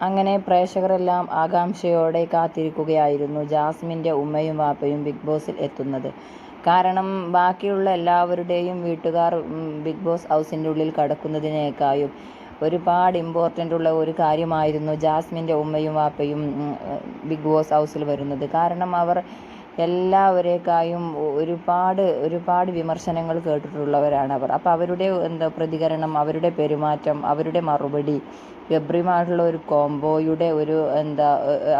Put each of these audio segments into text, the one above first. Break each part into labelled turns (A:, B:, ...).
A: അങ്ങനെ പ്രേക്ഷകരെല്ലാം ആകാംക്ഷയോടെ കാത്തിരിക്കുകയായിരുന്നു ജാസ്മിന്റെ ഉമ്മയും വാപ്പയും ബിഗ് ബോസിൽ എത്തുന്നത്. കാരണം ബാക്കിയുള്ള എല്ലാവരുടെയും വീട്ടുകാർ ബിഗ് ബോസ് ഹൗസിന്റെ ഉള്ളിൽ കടക്കുന്നതിനേക്കായും ഒരുപാട് ഇമ്പോർട്ടന്റ് ഉള്ള ഒരു കാര്യമായിരുന്നു ജാസ്മിന്റെ ഉമ്മയും വാപ്പയും ബിഗ് ബോസ് ഹൗസിൽ വരുന്നത്. കാരണം അവർ എല്ലാവരേക്കാളും ഒരുപാട് ഒരുപാട് വിമർശനങ്ങൾ കേട്ടിട്ടുള്ളവരാണ് അവർ. അപ്പോൾ അവരുടെ എന്താ പ്രതികരണം, അവരുടെ പെരുമാറ്റം, അവരുടെ മറുപടി, ഗബ്രിമായിട്ടുള്ള ഒരു കോംബോയുടെ ഒരു എന്താ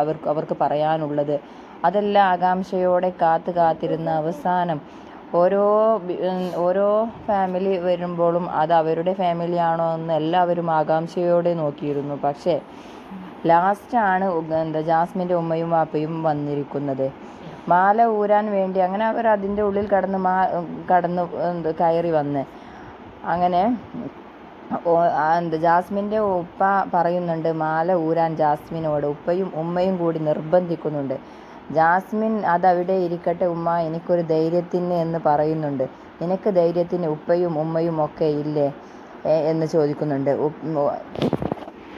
A: അവർക്ക് അവർക്ക് പറയാനുള്ളത് അതെല്ലാം ആകാംക്ഷയോടെ കാത്തു കാത്തിരുന്ന അവസാനം ഓരോ ഓരോ ഫാമിലി വരുമ്പോഴും അത് അവരുടെ ഫാമിലിയാണോ എന്ന് എല്ലാവരും ആകാംക്ഷയോടെ നോക്കിയിരുന്നു. പക്ഷേ ലാസ്റ്റാണ് എന്താ ജാസ്മിന്റെ ഉമ്മയും വാപ്പയും വന്നിരിക്കുന്നത്. മാല ഊരാൻ വേണ്ടി അങ്ങനെ അവർ അതിന്റെ ഉള്ളിൽ കടന്ന് മാ കടന്ന് എന്ത് കയറി വന്ന് അങ്ങനെ എന്ത് ജാസ്മിന്റെ ഉപ്പ പറയുന്നുണ്ട് മാല ഊരാൻ ജാസ്മിനോട്. ഉപ്പയും ഉമ്മയും കൂടി നിർബന്ധിക്കുന്നുണ്ട്. ജാസ്മിൻ അതവിടെ ഇരിക്കട്ടെ ഉമ്മ എനിക്കൊരു ധൈര്യത്തിന് എന്ന് പറയുന്നുണ്ട്. നിനക്ക് ധൈര്യത്തിന് ഉപ്പയും ഉമ്മയും ഒക്കെ ഇല്ലേ എന്ന് ചോദിക്കുന്നുണ്ട്.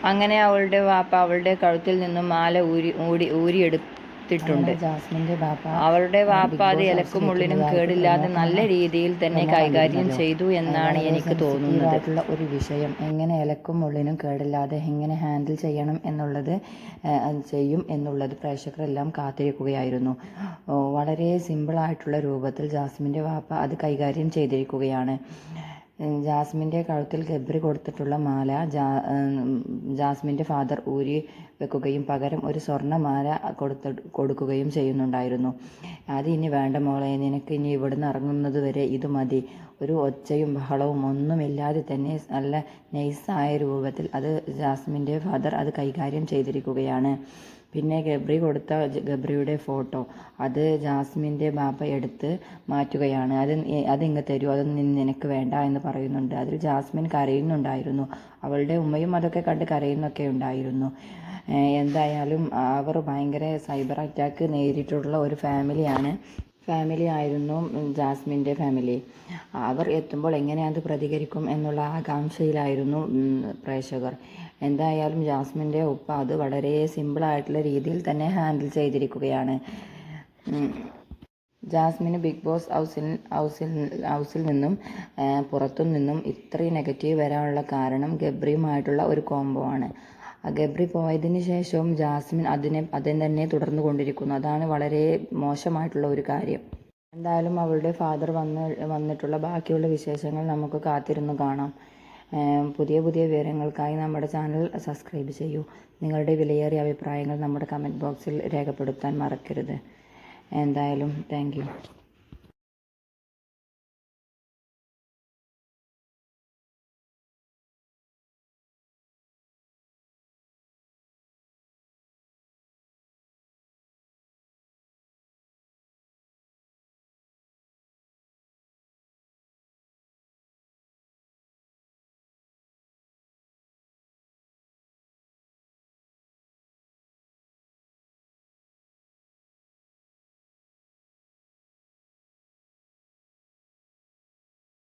A: അങ്ങനെ അവളുടെ വാപ്പ അവളുടെ കഴുത്തിൽ നിന്നും മാല ഊരി ഊടി
B: ജാസ്മിന്റെ ബാപ്പ
A: അവളുടെ വാപ്പ അത് ഇലക്കും മുള്ളിനും കേടില്ലാതെ നല്ല രീതിയിൽ തന്നെ കൈകാര്യം ചെയ്തു എന്നാണ് എനിക്ക് തോന്നുന്നത്.
B: ഒരു വിഷയം എങ്ങനെ ഇലക്കും മുള്ളിനും കേടില്ലാതെ എങ്ങനെ ഹാൻഡിൽ ചെയ്യണം എന്നുള്ളത് ചെയ്യും എന്നുള്ളത് പ്രേക്ഷകരെല്ലാം കാത്തിരിക്കുകയായിരുന്നു. വളരെ സിമ്പിളായിട്ടുള്ള രൂപത്തിൽ ജാസ്മിന്റെ വാപ്പ അത് കൈകാര്യം ചെയ്തിരിക്കുകയാണ്. ജാസ്മിന്റെ കഴുത്തിൽ ഗബ്രി കൊടുത്തിട്ടുള്ള മാല ജാ ജാസ്മിന്റെ ഫാദർ ഊരി വെക്കുകയും പകരം ഒരു സ്വർണമാല കൊടുത്ത് കൊടുക്കുകയും ചെയ്യുന്നുണ്ടായിരുന്നു. അത് ഇനി വേണ്ട മോളെ നിനക്ക് ഇനി ഇവിടുന്ന് ഇറങ്ങുന്നത് വരെ ഇത് മതി. ഒരു ഒച്ചയും ബഹളവും ഒന്നുമില്ലാതെ തന്നെ നല്ല നൈസായ രൂപത്തിൽ അത് ജാസ്മിന്റെ ഫാദർ അത് കൈകാര്യം ചെയ്തിരിക്കുകയാണ്. പിന്നെ ഗബ്രി കൊടുത്ത ഗബ്രിയുടെ ഫോട്ടോ അത് ജാസ്മിന്റെ ബാപ്പ എടുത്ത് മാറ്റുകയാണ്. അത് അത് അതിങ്ങ് തരൂ അതൊന്നും നിനക്ക് വേണ്ട എന്ന് പറയുന്നുണ്ട്. അതിൽ ജാസ്മിൻ കരയുന്നുണ്ടായിരുന്നു. അവളുടെ ഉമ്മയും അതൊക്കെ കണ്ട് കരയുന്നൊക്കെ ഉണ്ടായിരുന്നു. എന്തായാലും അവർ ഭയങ്കര സൈബർ അറ്റാക്ക് നേരിട്ടുള്ള ഒരു ഫാമിലിയാണ് ഫാമിലി ആയിരുന്നു ജാസ്മിന്റെ ഫാമിലി. അവർ എത്തുമ്പോൾ എങ്ങനെ അത് പ്രതികരിക്കും എന്നുള്ള ആകാംക്ഷയിലായിരുന്നു പ്രേക്ഷകർ. എന്തായാലും ജാസ്മിന്റെ ഉപ്പ അത് വളരെ സിമ്പിളായിട്ടുള്ള രീതിയിൽ തന്നെ ഹാൻഡിൽ ചെയ്തിരിക്കുകയാണ്. ജാസ്മിന് ബിഗ് ബോസ് ഹൗസിൽ ഹൗസിൽ ഹൗസിൽ നിന്നും പുറത്തു നിന്നും ഇത്രയും നെഗറ്റീവ് വരാനുള്ള കാരണം ഗബ്രിയുമായിട്ടുള്ള ഒരു കോംബോ ആണ്. ഗബ്രി പോയതിന് ശേഷവും ജാസ്മിൻ അതിനെ അതുതന്നെ തുടർന്നു കൊണ്ടിരിക്കുന്നു. അതാണ് വളരെ മോശമായിട്ടുള്ള ഒരു കാര്യം. എന്തായാലും അവളുടെ ഫാദർ വന്ന് വന്നിട്ടുള്ള ബാക്കിയുള്ള വിശേഷങ്ങൾ നമുക്ക് കാത്തിരുന്നു കാണാം. പുതിയ പുതിയ വിവരങ്ങൾക്കായി നമ്മുടെ ചാനൽ സബ്സ്ക്രൈബ് ചെയ്യൂ. നിങ്ങളുടെ വിലയേറിയ അഭിപ്രായങ്ങൾ നമ്മുടെ കമന്റ് ബോക്സിൽ രേഖപ്പെടുത്താൻ മറക്കരുത്. എന്തായാലും താങ്ക്.